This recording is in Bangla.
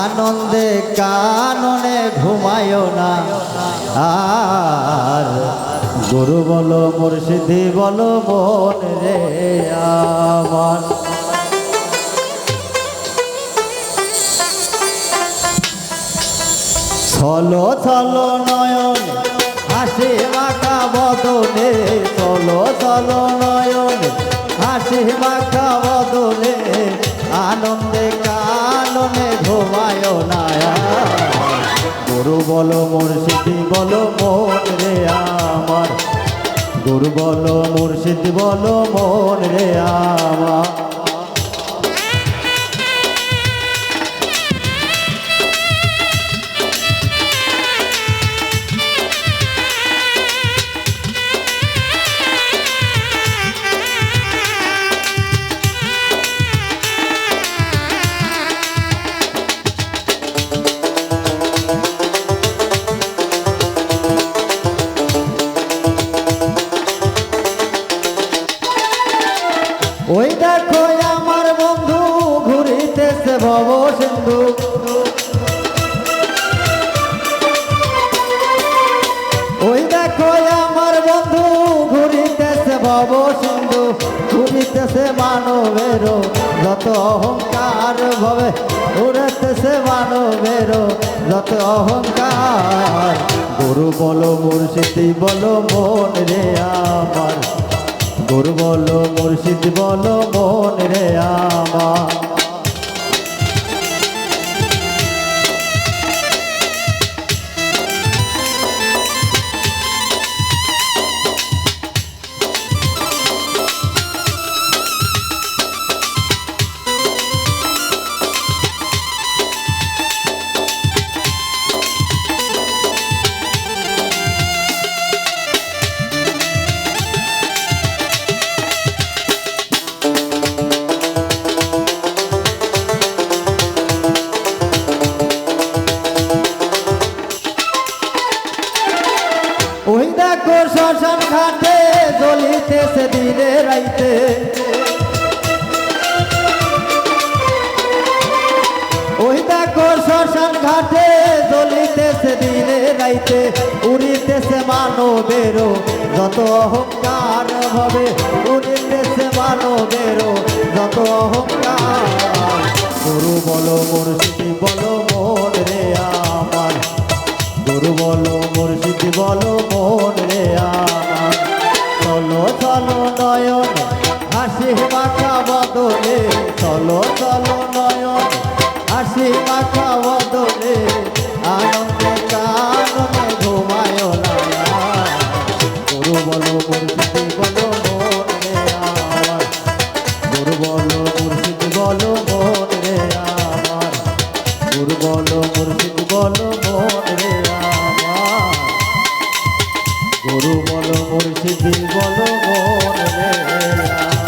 আনন্দে কাননে ঘুমায়ও না। আর গুরু বলো, মুর্শিদি বলো মন রে আমার। ছলো ছলো নয়ন, হাসি মাখা বদলে চলো চলো নয়ন, হাসি মাখা বদলে আনন্দে ঘুমায় গুরু বলো মুর্শিদি বলো মন রে আমার। গুরু বলো মুর্শিদি বলো মন রে আমার। ওই দেখো আমার বন্ধু, ঘুরিতেছে ভব সিন্ধু। ওই দেখো আমার বন্ধু, ঘুরিতেছে ভব সিন্ধু। ঘুরিতেছে মানবের যত অহংকার ভবে, ঘুরিতেছে মানবের যত অহংকার। গুরু বলো, মুর্শিদি বলো, মন রে বলো ঘাটে জ্বলিতেছে দিনে রাইতে, উড়িতেছে মানবেরও যত অহংকার হবে, উড়িতেছে মানবেরও যত অহংকার। গুরু বলো মুর্শিদি, বলো মন রে আমার। গুরু বলো মুর্শিদি, বলো মন রে আমার। চলো চলো নয়ন হাসি মাখা বদলে, চলো চলো নয়ন হাসি মাখা বদলে, আনন্দে কাননে ঘুমায় না। গুরু বলো মুর্শিদি বলো মন রে আমার। গুরু বলো মুর্শিদ বলো মন রে আমার। গুরু বলো মুর্শিদ বলো মন রে আমার।